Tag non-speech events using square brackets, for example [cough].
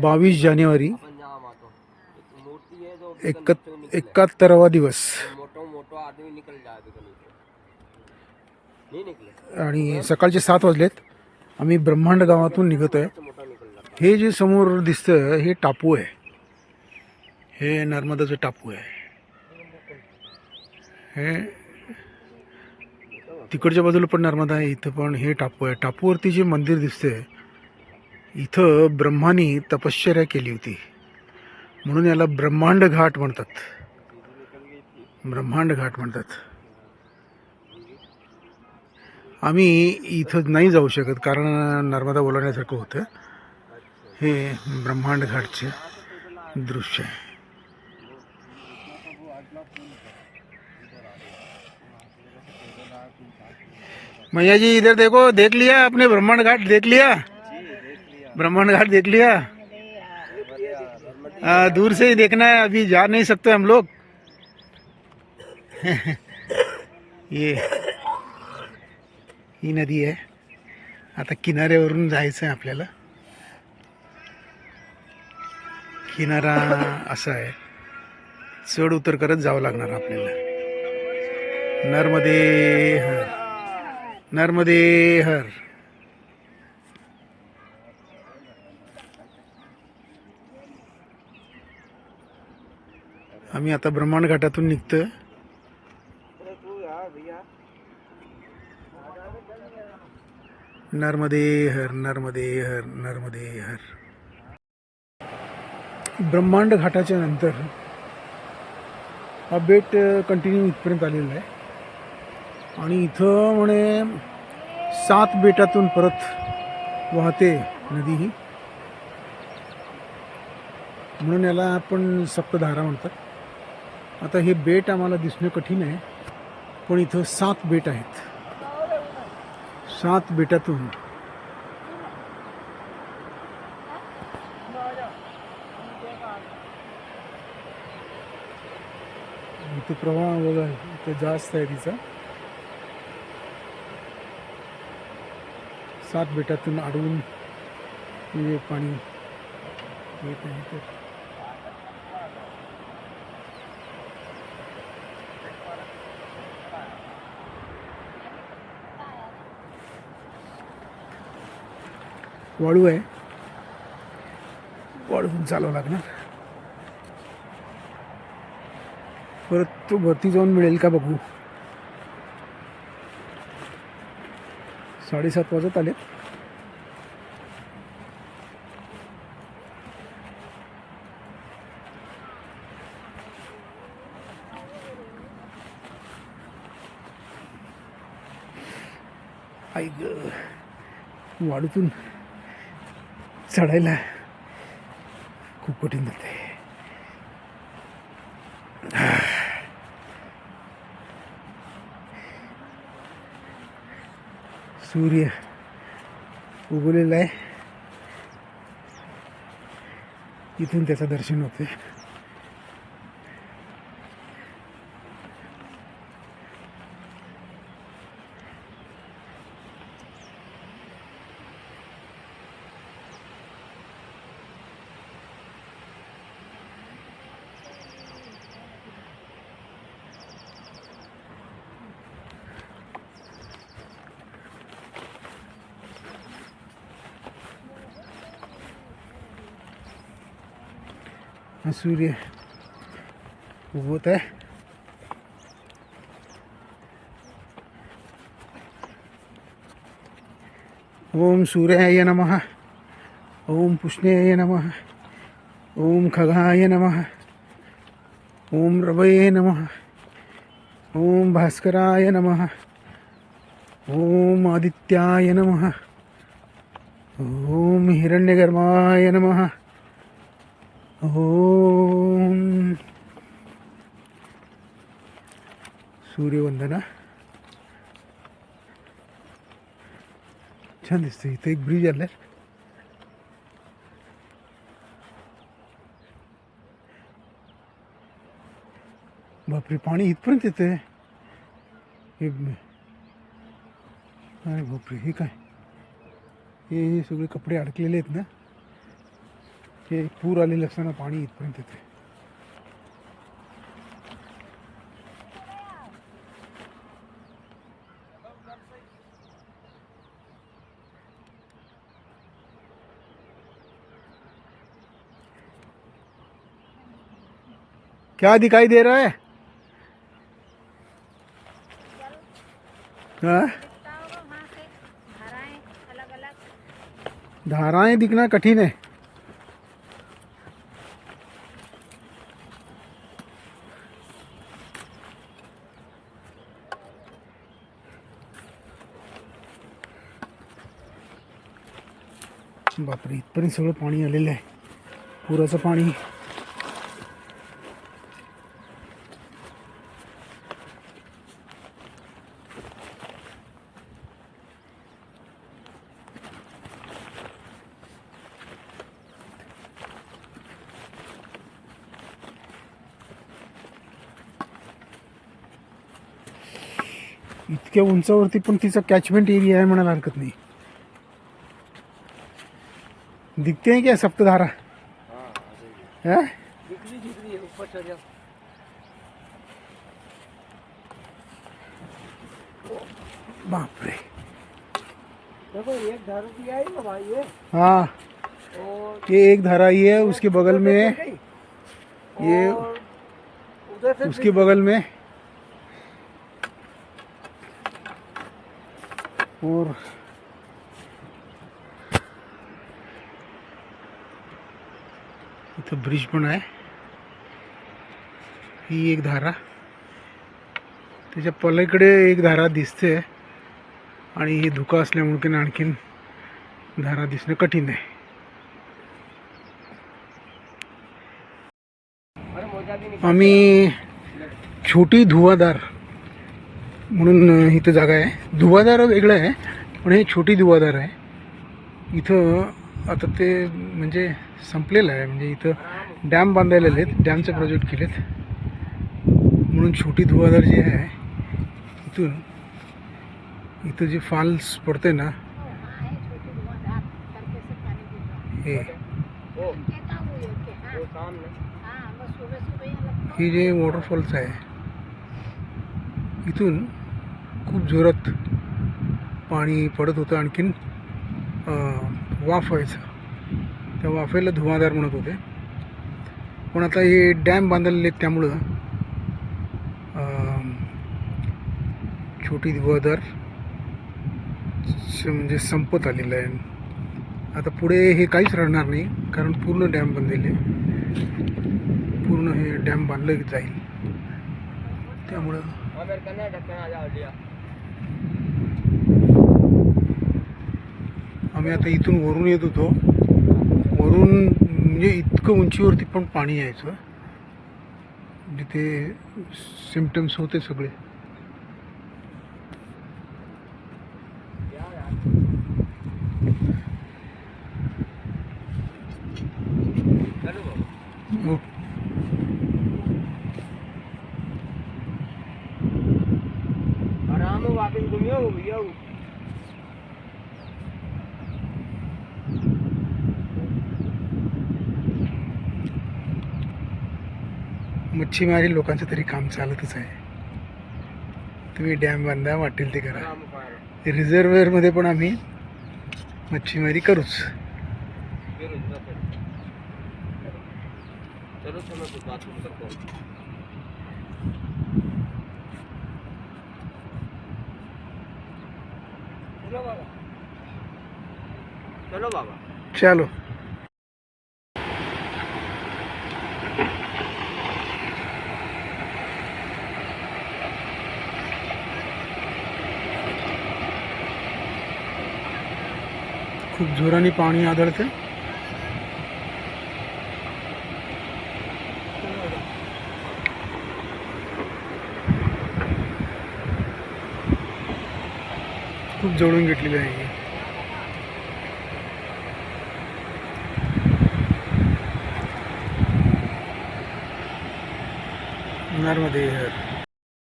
बावीस जानेवारी एकाहत्तरावा दिवस। आणि सकाळचे सात वाजलेत. आम्ही ब्रह्मांड गावातून निघत आहे. हे जे समोर दिसतं हे टापू आहे. हे नर्मदाचं टापू आहे. हे तिकडच्या बाजूला पण नर्मदा आहे इथं पण हे टापू आहे. टापूवरती जे मंदिर दिसतंय इथं ब्रह्मानी तपश्चर्या केली होती. म्हणून याला ब्रह्मांड घाट म्हणतात. ब्रह्मांड घाट म्हणतात. आम्ही इथं नाही जाऊ शकत कारण नर्मदा ओलांडण्यासारखं होतं. हे ब्रह्मांड घाटचे दृश्य आहे. मैयाजी इधर देखो देख लिया आपने ब्रह्मांड घाट देख लिया. ब्रह्मांड घाट देख लिया। आ, दूर से ही देखना है अभी जा नहीं सकते हम लोग। [laughs] ये ही नदी आहे आता किनाऱ्यावरून जायचं आहे आपल्याला। किनारा असा आहे। चढ उतर करत जावं लागणार आपल्याला। नर्मदे हर। नर्मदे हर। आम्ही आता ब्रह्मांड घाटातून निघतोय. नर्मदे हर नर्मदे हर नर्मदे हर ब्रह्मांड घाटाच्या नंतर हा बेट कंटिन्यू इथपर्यंत आलेला आहे. आणि इथं म्हणे सात बेटातून परत वाहते नदी ही. म्हणून याला आपण सप्तधारा म्हणतात. आता हे बेट आम्हाला दिसणं कठीण आहे पण इथं सात बेट आहेत. सात बेटातून इथे प्रवाह बघा इथं जास्त आहे तिचा. सात बेटातून अडवून हे पाणी येत आहे तर वाळू आहे. वाळून चालावं लागणार. परत तो भरती जाऊन मिळेल का बघू. साडेसात वाजत आले आई ग. वाढूतून चढायला खूप कठीण जाते. सूर्य उगवलेला आहे. इथून त्याचं दर्शन होते. हा सूर्य उगवत आहे ओम सूर्याय नमः ओम पुष्ण्याय नमः ओम खगाय नमः ओम रवये नमः ओम भास्कराय नमः ओम आदित्याय नमः ओम हिरण्यगर्माय नमः ओम. सूर्यवंदना. छान दिसतं इथं एक ब्रिज आलाय बापरे पाणी इथपर्यंत येते हे अरे बापरे हे काय? हे सगळे कपडे अडकलेले आहेत ना? हे पूर आलेले असताना पाणी इथपर्यंत येते क्या दिखाई दे रहा है? हाँ? दिखता होगा वहाँ से। धाराएं अलग अलग धाराएं दिखना कठिन है। बापरे इथपर्यंत सगळं पाणी आलेलं आहे. पुराचं पाणी. इतक्या उंचावरती पण तिचा कॅचमेंट एरिया आहे म्हणायला हरकत नाही. दिखते हैं क्या सप्तधारा हाँ है? दिख रही दिख है एक धारा की आई ना भाई ये। हाँ ये एक धारा ही है उसके बगल में ये उसके बगल में और इथं ब्रिज पण आहे. ही एक धारा. त्याच्या पलीकडे एक धारा दिसते आणि ही धुका असल्यामुळे की आणखीन धारा दिसणं कठीण आहे. आम्ही छोटी धुवादार म्हणून इथं जागा आहे. धुवादार वेगळं आहे पण हे छोटी धुवादार आहे. इथं आता ते म्हणजे संपलेलं आहे. म्हणजे इथं डॅम बांधलेले आहेत डॅमचे प्रोजेक्ट केलेत. म्हणून छोटी धुवाधार जी आहे इथून इथं जे फॉल्स पडते ना हे. हे जे वॉटरफॉल्स आहे इथून खूप जोरात पाणी पडत होतं. आणखीन वाफ व्हायचं. त्या वाफेला धुवाधार म्हणत होते. पण आता हे डॅम बांधलेले आहेत त्यामुळं छोटी धुवाधार म्हणजे संपत आलेलं आहे. आता पुढे हे काहीच राहणार नाही कारण पूर्ण डॅम बांधलेले पूर्ण हे डॅम बांधलं जाईल. त्यामुळं आम्ही आता इथून वरून येत होतो. वरून म्हणजे इतकं उंचीवरती पण पाणी यायचं जिथे सिमटम्स होते सगळे. हो. चलो बाबा मग आराम में वापस मच्छीमारी लोकांचं तरी काम चालतच आहे. तुम्ही डॅम बांधा वाटेल ते करा. रिझर्वेअरमध्ये पण आम्ही मच्छीमारी करूच. चलो बाबा. चलो बाबा चालो खूप जोराने पाणी आदळते खूप जवळून घेतलेली आहे ही. नर्मदे